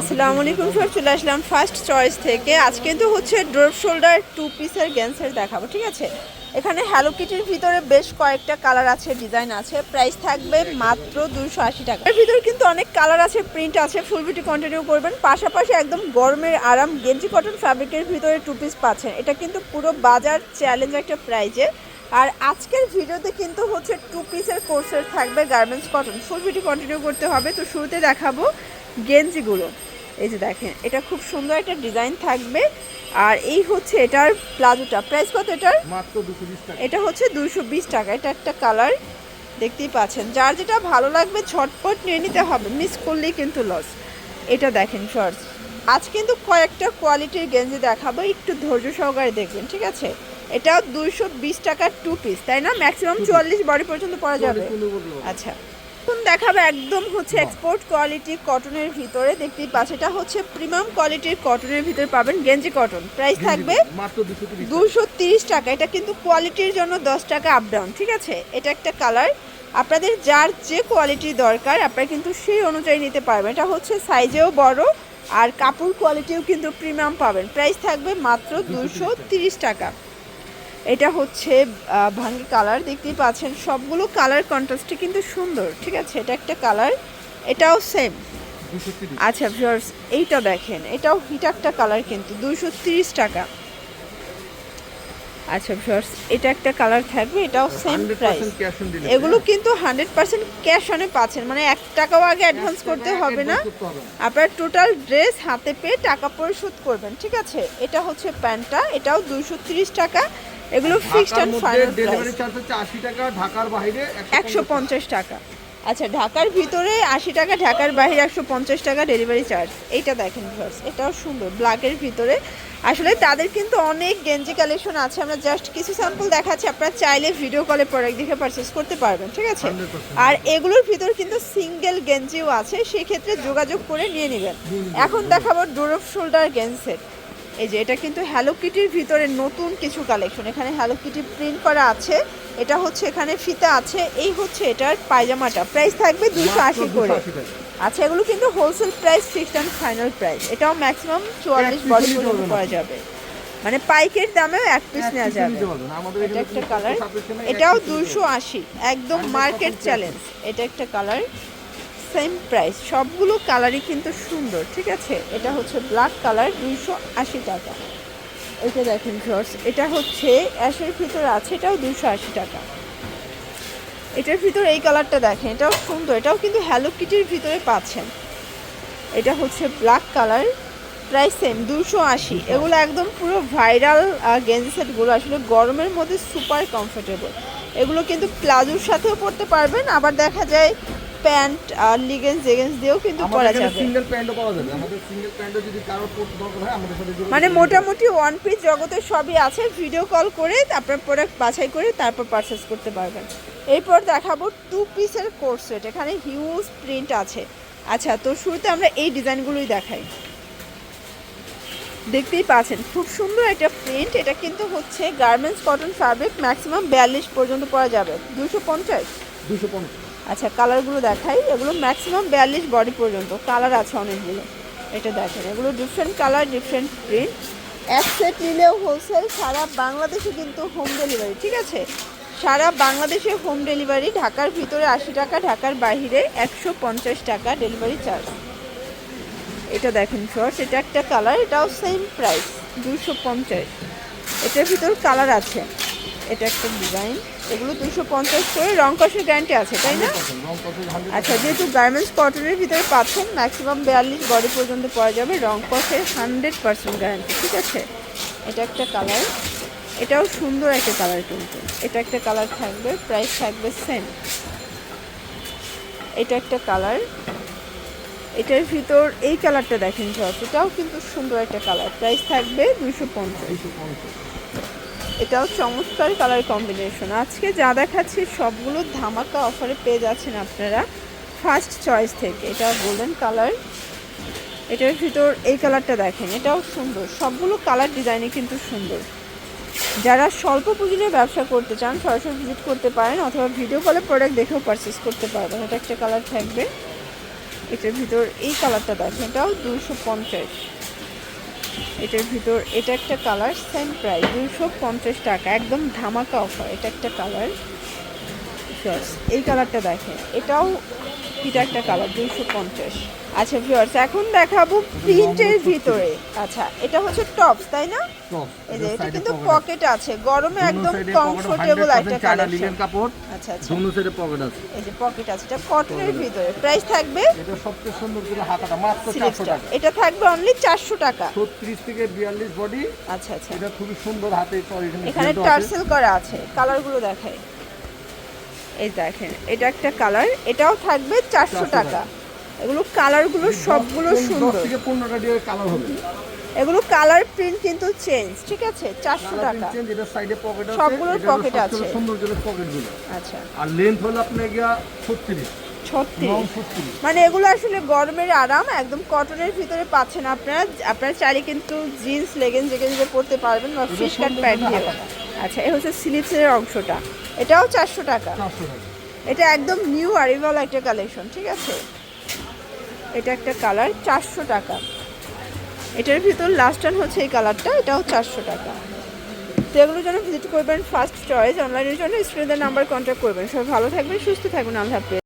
আসসালামু আলাইকুম সব চলে আসলাম ফার্স্ট চয়েস থেকে। আজ কিন্তু হচ্ছে ড্রপ শোল্ডার টু পিসের গ্যান্সের দেখাবো, ঠিক আছে? এখানে হ্যালো কিটির ভিতরে বেশ কয়েকটা কালার আছে ডিজাইন আছে। প্রাইস থাকবে মাত্র দুশো আশি টাকা। এর ভিতরে কিন্তু অনেক কালার আছে প্রিন্ট আছে ফুল ভিটি কন্টিনিউ করবেন। পাশাপাশি একদম গরমের আরাম গেঞ্জি কটন ফ্যাব্রিকের ভিতরে টু পিস পাচ্ছেন। এটা কিন্তু পুরো বাজার চ্যালেঞ্জ একটা প্রাইজে আর আজকের ভিডিওতে কিন্তু হচ্ছে টু পিসের কোর্সের থাকবে গার্মেন্টস কটন ফুল ভিটি কন্টিনিউ করতে হবে। তো শুরুতে দেখাবো। গেঞ্জিগুলো এই যে দেখেন এটা খুব সুন্দর একটা ডিজাইন থাকবে। আর এই হচ্ছে এটার প্লাজোটা। প্রাইস কত এটার? মাত্র টাকা। এটা হচ্ছে দুশো বিশ টাকা। এটা একটা কালার দেখতেই পাচ্ছেন। যার যেটা ভালো লাগবে ঝটপট নিয়ে নিতে হবে মিস করলেই কিন্তু লস এটা দেখেন শর্টস আজ কিন্তু কয়েকটা কোয়ালিটির গেঞ্জি দেখাবো একটু ধৈর্য সহকারে দেখবেন ঠিক আছে? এটাও দুইশো বিশ টাকার টু পিস তাই না? ম্যাক্সিমাম চুয়াল্লিশ বডি পর্যন্ত পরা যাবে। আচ্ছা। এখন দেখাবে একদম হচ্ছে এক্সপোর্ট কোয়ালিটি কটনের ভিতরে। দেখতেই পাচ্ছেন এটা হচ্ছে প্রিমিয়াম কোয়ালিটির কটনের ভিতরে পাবেন গেঞ্জি কটন প্রাইস থাকবে মাত্র দুশো তিরিশ দুশো তিরিশ টাকা। এটা কিন্তু কোয়ালিটির জন্য দশ টাকা আপ ডাউন ঠিক আছে? এটা একটা কালার আপনাদের যার যে কোয়ালিটি দরকার আপনারা কিন্তু সেই অনুযায়ী নিতে পারবেন। এটা হচ্ছে সাইজেও বড় আর কাপড় কোয়ালিটিও কিন্তু প্রিমিয়াম পাবেন। প্রাইস থাকবে মাত্র দুশো তিরিশ টাকা। এটা হচ্ছে ভাঙ্গি কালার দেখতেই পাচ্ছেন সবগুলো কালার কন্ট্রাস্টে কিন্তু সুন্দর ঠিক আছে? এটা একটা কালার এটাও সেম আচ্ছা ভিউয়ার্স এইটা দেখেন এটাও হিট একটা কালার কিন্তু দুশো টাকা। আচ্ছা ভিউয়ার্স এটা একটা কালার থাকবে এটাও সেম প্রাইস অন ডেলিভারি এগুলো কিন্তু হান্ড্রেড পার্সেন্ট ক্যাশ অনে পাচ্ছেন মানে এক টাকাও আগে অ্যাডভান্স করতে হবে না। আপনার টোটাল ড্রেস হাতে পেয়ে টাকা পরিশোধ করবেন ঠিক আছে? এটা হচ্ছে প্যান্টটা এটাও দুশো তিরিশ টাকা। এগুলো fixed and final delivery charge হচ্ছে আশি টাকা ঢাকার বাইরে একশো পঞ্চাশ টাকা। আচ্ছা ঢাকার ভিতরে আশি টাকা ঢাকার বাইরে একশো পঞ্চাশ টাকা ডেলিভারি চার্জ এইটা দেখেন ভিউয়ার্স এটাও সুন্দর। ব্ল্যাকের ভিতরে। আসলে তাদের কিন্তু অনেক গেঞ্জি কালেকশন আছে। আমরা জাস্ট কিছু স্যাম্পল দেখাচ্ছি। আপনারা চাইলে ভিডিও কলে প্রোডাক্ট দেখে পারচেস করতে পারবেন ঠিক আছে? আর এগুলোর ভিতর কিন্তু সিঙ্গেল গেঞ্জিও আছে। সেক্ষেত্রে যোগাযোগ করে নিয়ে নেবেন। এখন দেখাবো ডোরফ শোল্ডার গেঞ্জের এই যে এটা কিন্তু হ্যালো কিটির ভিতরে নতুন কিছু কালেকশন এখানে হ্যালো কিটি প্রিন্ট করা আছে। এটা হচ্ছে এখানে ফিতা আছে। এই হচ্ছে এটার পায়জামাটা। প্রাইস থাকবে দুশো আশি করে আচ্ছা এগুলো কিন্তু wholesale price fixed and final price এটাও ম্যাক্সিমাম চুয়াল্লিশ বডি পর্যন্ত করা যাবে। মানে পাইকের দামেও এক পিস নেওয়া যাবে। এটা একটা কালার এটাও দুশো আশি। একদম মার্কেট চ্যালেঞ্জ এটা একটা কালার সেম প্রাইস সবগুলো কালারই কিন্তু সুন্দর ঠিক আছে? এটা হচ্ছে ব্ল্যাক কালার দুইশো আশি টাকা। এটা দেখেন শর্টস এটা হচ্ছে অ্যাশের ভিতরে আছে এটাও দুশো আশি টাকা। এটার ভিতরে এই কালারটা দেখেন এটাও সুন্দর এটাও কিন্তু হ্যালো কিটির ভিতরে পাচ্ছেন। এটা হচ্ছে ব্ল্যাক কালার প্রাইস সেম দুশো আশি। এগুলো একদম পুরো ভাইরাল গেঞ্জি সেটগুলো আসলে গরমের মধ্যে সুপার কমফোর্টেবল এগুলো কিন্তু প্লাজোর সাথেও পরতে পারবেন আবার দেখা যায় প্যান্ট আর লিগেন্স জেগেন্স দিয়েও কিন্তু পরা আমাদের যাবে। সিঙ্গেল প্যান্টও পাওয়া যাবে। আমাদের সিঙ্গেল প্যান্টও যদি কারোর পড়তে দরকার হয় আমাদের সাথে মানে মোটামুটি ওয়ান পিস জগতের সবই আছে। ভিডিও কল করে তারপর প্রোডাক্ট বাছাই করে তারপর পারচেস করতে পারবেন। এরপর দেখাবো টু পিসের কোর্স সেট এখানে হিউজ প্রিন্ট আছে। আচ্ছা তো শুরুতে আমরা এই ডিজাইনগুলোই দেখাই। দেখতেই পাচ্ছেন খুব সুন্দর একটা প্রিন্ট এটা কিন্তু হচ্ছে গার্মেন্টস কটন ফ্যাব্রিক ম্যাক্সিমাম বিয়াল্লিশ পর্যন্ত পরা যাবে। দুশো পঞ্চাশ? দুশো পঞ্চাশ। আচ্ছা কালারগুলো দেখাই। এগুলো ম্যাক্সিমাম বিয়াল্লিশ বডি পর্যন্ত। কালার আছে অনেকগুলো। এটা দেখেন, এগুলো ডিফারেন্ট কালার ডিফারেন্ট প্রিন্ট এক সেট নিলেও হোলসেল সারা বাংলাদেশে কিন্তু হোম ডেলিভারি ঠিক আছে? সারা বাংলাদেশে হোম ডেলিভারি ঢাকার ভিতরে আশি টাকা, ঢাকার বাইরে একশো পঞ্চাশ টাকা ডেলিভারি চার্জ এটা দেখেন শর্টস এটা একটা কালার এটাও সেম প্রাইস দুশো পঞ্চাশ। এটার ভিতর কালার আছে। এটা একটা ডিজাইন এগুলো দুশো পঞ্চাশ করে রং কষের গ্যারান্টি আছে, তাই না? আচ্ছা যেহেতু গার্মেন্টস কটনের ভিতরে পাচ্ছেন ম্যাক্সিমাম বিয়াল্লিশ বডি পর্যন্ত পাওয়া যাবে রং কষের হান্ড্রেড পার্সেন্ট গ্যারান্টি ঠিক আছে? এটা একটা কালার এটাও সুন্দর একটা কালার কিন্তু। এটা একটা কালার থাকবে প্রাইস থাকবে সেম এটা একটা কালার এটার ভিতর এই কালারটা দেখেন সব এটাও কিন্তু সুন্দর একটা কালার প্রাইস থাকবে দুশো পঞ্চাশ। এটাও চমৎকার কালার কম্বিনেশন আজকে যা দেখাচ্ছি সবগুলো ধামাকা অফারে পেয়ে যাচ্ছেন আপনারা। ফার্স্ট চয়েস থেকে। এটা গোল্ডেন কালার এটার ভিতর এই কালারটা দেখেন, এটাও সুন্দর। সবগুলো কালার ডিজাইনই কিন্তু সুন্দর। যারা স্বল্প পুঁজি নিয়ে ব্যবসা করতে চান, সরাসরি ভিজিট করতে পারেন অথবা ভিডিও কলে প্রোডাক্ট দেখেও পারচেস করতে পারবেন। এটা একটা কালার থাকবে। এটার ভিতর এই কালারটা দেখেন, এটাও দুশো পঞ্চাশ। এটার ভিতর, এটা একটা কালার সেম প্রাইস দুশো পঞ্চাশ টাকা, একদম ধামাকা অফার এটা একটা কালার এই কালারটা দেখেন, এটাও এটা একটা কালার দুইশো পঞ্চাশ। আচ্ছা ভিউয়ার্স এখন দেখাবো প্রিন্টের ভিতরে। আচ্ছা এটা হচ্ছে টপস তাই না? এই যে এটা কিন্তু পকেট আছে। গরমে একদম কমফোর্টেবল একটা কালার লিলেন কাপড়। আচ্ছা আচ্ছা। দোনো সাইডে পকেট আছে। এই যে পকেট আছে এটা কটনের ভিতরে। প্রাইস থাকবে? এটা সবচেয়ে সুন্দর ছিল হাতাটা মাত্র চারশো স্লিভসটা টাকা। এটা থাকবে অনলি চারশো টাকা। ছত্রিশ থেকে বিয়াল্লিশ বডি আচ্ছা আচ্ছা। এটা খুবই সুন্দর হাতে এখানে টার্সেল করা আছে কালারগুলো দেখাই। এই দেখেন এটা একটা কালার এটাও থাকবে চারশো টাকা। এগুলো কালারগুলো সবগুলো সুন্দর। কালার হবে। এগুলো কালার প্রিন্ট কিন্তু চেঞ্জ ঠিক আছে? চারশো টাকা। সাইডে পকেট আছে সবগুলোর। সুন্দর আচ্ছা। আর লেন্থ হলো আপনার গিয়া ছত্রিশ। মানে এগুলো আসলে গরমের আরাম একদম কটনের ভিতরে পাচ্ছেন আপনারা। আপনারা চাইলে কিন্তু জিন্স লেগিংস জেগে পড়তে পারবেন বা ফিশ কাট প্যান্ট দিয়ে। আচ্ছা এ হচ্ছে স্লিপসের অংশটা। এটাও চারশো টাকা। এটা একদম নিউ আরিভাল একটা কালেকশন ঠিক আছে? এটা একটা কালার চারশো টাকা। এটার ভিতর লাস্ট হচ্ছে এই কালারটা এটাও চারশো টাকা। তো এগুলোর জন্য ভিজিট করবেন ফার্স্ট চয়েস অনলাইনের জন্য স্টুডেন্টদের নাম্বার কন্ট্যাক্ট করবেন। সবাই ভালো থাকবেন সুস্থ থাকবেন আল্লাহ হাফেজ।